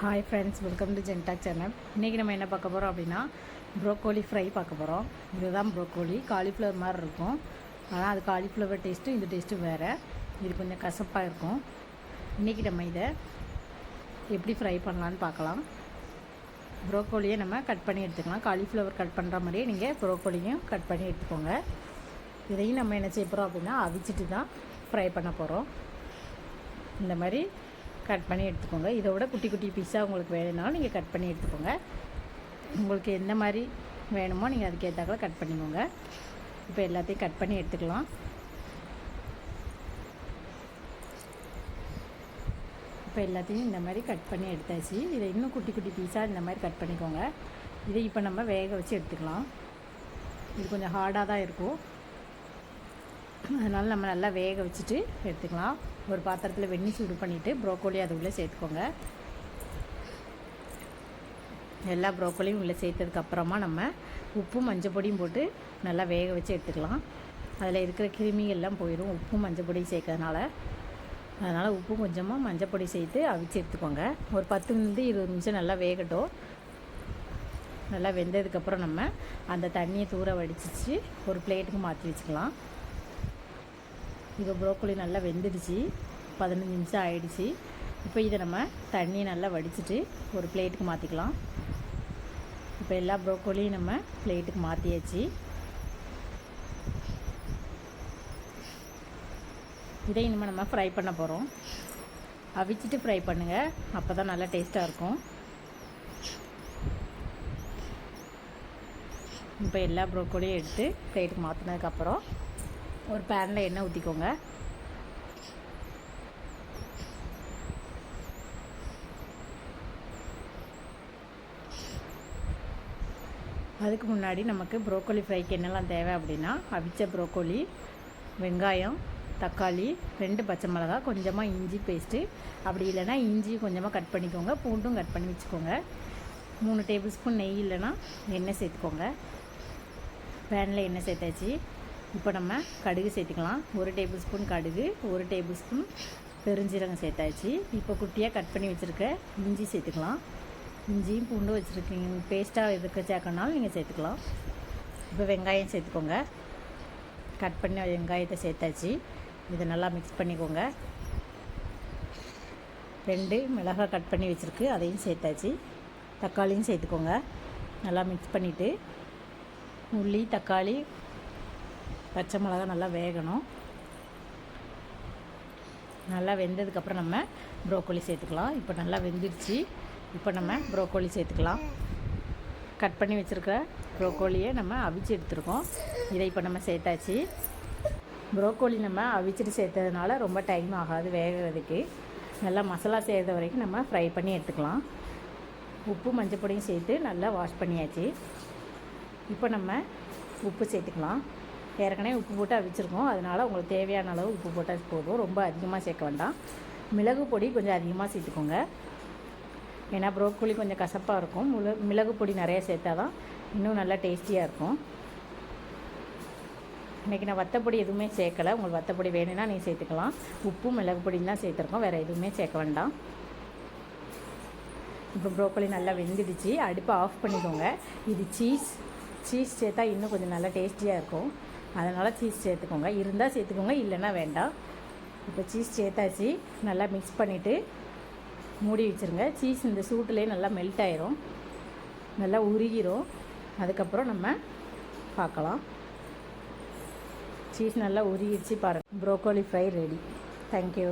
Hi friends welcome to Gentak channel இன்றைக்கி நம்ம என்ன பார்க்க போகிறோம் அப்படின்னா ப்ரோக்கோலி ஃப்ரை பார்க்க போகிறோம் இதுதான் ப்ரோக்கோலி காலிஃப்ளவர் மாதிரி இருக்கும். ஆனால் அது காலிஃப்ளவர் டேஸ்ட்டும் இந்த டேஸ்ட்டும் வேறு. இது கொஞ்சம் கசப்பாக இருக்கும். இன்றைக்கி நம்ம இதை எப்படி ஃப்ரை பண்ணலான்னு பார்க்கலாம். ப்ரோக்கோலியை நம்ம கட் பண்ணி எடுத்துக்கலாம். காலிஃப்ளவர் கட் பண்ணுற மாதிரியே நீங்கள் ப்ரோக்கோலியும் கட் பண்ணி எடுத்துக்கோங்க. இதையும் நம்ம என்ன செய்ய போகிறோம் அப்படின்னா அவிச்சிட்டு தான் ஃப்ரை பண்ண போகிறோம் இந்த மாதிரி கட் பண்ணி எடுத்துக்கோங்க. இதோட குட்டி குட்டி பீஸாக உங்களுக்கு வேணும்னாலும் நீங்கள் கட் பண்ணி எடுத்துக்கோங்க. உங்களுக்கு எந்த மாதிரி வேணுமோ நீங்கள் அதுக்கேற்றாக்கல கட் பண்ணிக்கோங்க. இப்போ எல்லாத்தையும் கட் பண்ணி எடுத்துக்கலாம். இப்போ எல்லாத்தையும் இந்த மாதிரி கட் பண்ணி எடுத்தாச்சு. இதை இன்னும் குட்டி குட்டி பீஸாக இந்த மாதிரி கட் பண்ணிக்கோங்க. இதை இப்போ நம்ம வேக வச்சு எடுத்துக்கலாம். இது கொஞ்சம் ஹார்டாக தான் இருக்கும். அதனால் நம்ம நல்லா வேக வச்சுட்டு எடுத்துக்கலாம். ஒரு பாத்திரத்தில் வெண்ணி சூடு பண்ணிவிட்டு ப்ரோக்கோலி அது உள்ளே சேர்த்துக்கோங்க. எல்லா ப்ரோக்கோலியும் உள்ளே சேர்த்ததுக்கப்புறமா நம்ம உப்பும் மஞ்சள் பொடியும் போட்டு நல்லா வேக வச்சு எடுத்துக்கலாம். அதில் இருக்கிற கிருமிகள்லாம் போயிடும் உப்பும் மஞ்சள் பொடியும் சேர்க்கறதுனால. அதனால் உப்பு கொஞ்சமாக மஞ்சள் பொடி சேர்த்து அவிச்சு எடுத்துக்கோங்க. ஒரு பத்துலேருந்து இருபது நிமிஷம் நல்லா வேகட்டும். நல்லா வெந்ததுக்கப்புறம் நம்ம அந்த தண்ணியை தூர வடிச்சிச்சு ஒரு பிளேட்டுக்கு மாற்றி வச்சுக்கலாம். இப்போ ப்ரோக்கோலி நல்லா வெந்துடுச்சு. பதினஞ்சு நிமிஷம் ஆயிடுச்சு. இப்போ இதை நம்ம தண்ணியை நல்லா வடிச்சிட்டு ஒரு பிளேட்டுக்கு மாற்றிக்கலாம் இப்போ எல்லா ப்ரோக்கோலியும் நம்ம பிளேட்டுக்கு மாற்றியாச்சு இதை இனிமேல் நம்ம ஃப்ரை பண்ண போகிறோம் அவிச்சிட்டு ஃப்ரை பண்ணுங்கள் அப்போ தான் நல்லா டேஸ்ட்டாக இருக்கும். இப்போ எல்லா ப்ரோக்கோலியும் எடுத்து பிளேட்டுக்கு மாற்றினதுக்கப்புறம் ஒரு பேனில் எண்ணெய் ஊற்றிக்கோங்க அதுக்கு முன்னாடி நமக்கு ப்ரோக்கோலி ஃப்ரைக்கு என்னெல்லாம் தேவை அப்படின்னா அவிச்ச ப்ரோக்கோலி வெங்காயம் தக்காளி ரெண்டு பச்சை மிளகா கொஞ்சமாக இஞ்சி பேஸ்ட்டு அப்படி இல்லைன்னா இஞ்சி கொஞ்சமாக கட் பண்ணிக்கோங்க. பூண்டும் கட் பண்ணி வச்சுக்கோங்க. மூணு டேபிள் ஸ்பூன் நெய் இல்லைன்னா எண்ணெய் சேர்த்துக்கோங்க. பேனில் எண்ணெய் சேர்த்தாச்சு. இப்போ நம்ம கடுகு சேர்த்துக்கலாம். ஒரு டேபிள் ஸ்பூன் கடுகு ஒரு டேபிள் ஸ்பூன் பெருஞ்சீரகம் சேர்த்தாச்சு. இப்போ குட்டியாக கட் பண்ணி வச்சுருக்க இஞ்சி சேர்த்துக்கலாம். இஞ்சியும் பூண்டும் வச்சுருக்கீங்க. பேஸ்ட்டாக எதுக்கு சேர்க்கணுனாலும் நீங்கள் சேர்த்துக்கலாம். இப்போ வெங்காயம் சேர்த்துக்கோங்க. கட் பண்ணி வெங்காயத்தை சேர்த்தாச்சு. இதை நல்லா மிக்ஸ் பண்ணிக்கோங்க. ரெண்டு மிளகாய் கட் பண்ணி வச்சுருக்கு. அதையும் சேர்த்தாச்சு. தக்காளியும் சேர்த்துக்கோங்க. நல்லா மிக்ஸ் பண்ணிவிட்டு உள்ளி தக்காளி பச்சை மிளகா நல்லா வேகணும். நல்லா வெந்ததுக்கப்புறம் நம்ம ப்ரோக்கோலி சேர்த்துக்கலாம். இப்போ நல்லா வெந்துடுச்சு. இப்போ நம்ம ப்ரோக்கோலி சேர்த்துக்கலாம். கட் பண்ணி வச்சுருக்க ப்ரோக்கோலியை நம்ம அவிச்சு எடுத்துருக்கோம். இதை இப்போ நம்ம சேர்த்தாச்சு. ப்ரோக்கோலி நம்ம அவிச்சிட்டு சேர்த்ததுனால ரொம்ப டைம் ஆகாது வேகிறதுக்கு. நல்லா மசாலா சேர்த்த வரைக்கும் நம்ம ஃப்ரை பண்ணி எடுத்துக்கலாம். உப்பு மஞ்சள் பொடியும் சேர்த்து நல்லா வாஷ் பண்ணியாச்சு. இப்போ நம்ம உப்பு சேர்த்துக்கலாம். ஏற்கனவே உப்பு போட்டு அவிச்சிருக்கோம். அதனால் உங்களுக்கு தேவையான அளவு உப்பு போட்டால் போதும். ரொம்ப அதிகமாக சேர்க்க வேண்டாம். மிளகு பொடி கொஞ்சம் அதிகமாக சேர்த்துக்கோங்க. ஏன்னா ப்ரோக்கோலி கொஞ்சம் கசப்பாக இருக்கும். முள மிளகு பொடி நிறையா சேர்த்தா தான் இன்னும் நல்லா டேஸ்டியாக இருக்கும். இன்றைக்கி நான் வத்தப்பொடி எதுவுமே சேர்க்கலை. உங்களுக்கு வத்தப்பொடி வேணும்னா நீங்கள் சேர்த்துக்கலாம். உப்பு மிளகு பொடியும் தான் சேர்த்துருக்கோம். வேறு எதுவுமே சேர்க்க வேண்டாம். இப்போ ப்ரோக்கோலி நல்லா வெந்துடுச்சு. அடுப்பை ஆஃப் பண்ணிக்கோங்க. இது சீஸ் சீஸ் சேர்த்தா இன்னும் கொஞ்சம் நல்லா டேஸ்டியாக இருக்கும். அதனால் சீஸ் சேர்த்துக்கோங்க. இருந்தால் சேர்த்துக்கோங்க இல்லைன்னா வேண்டாம். இப்போ சீஸ் சேர்த்தாச்சு. நல்லா மிக்ஸ் பண்ணிவிட்டு மூடி வச்சுருங்க. சீஸ் இந்த சூட்டுலேயே நல்லா மெல்ட் ஆயிரும். நல்லா உருகிரும். அதுக்கப்புறம் நம்ம பார்க்கலாம். சீஸ் நல்லா உருகிடுச்சு பாருங்கள் ப்ரோக்கோலி ஃப்ரை ரெடி தேங்க்யூ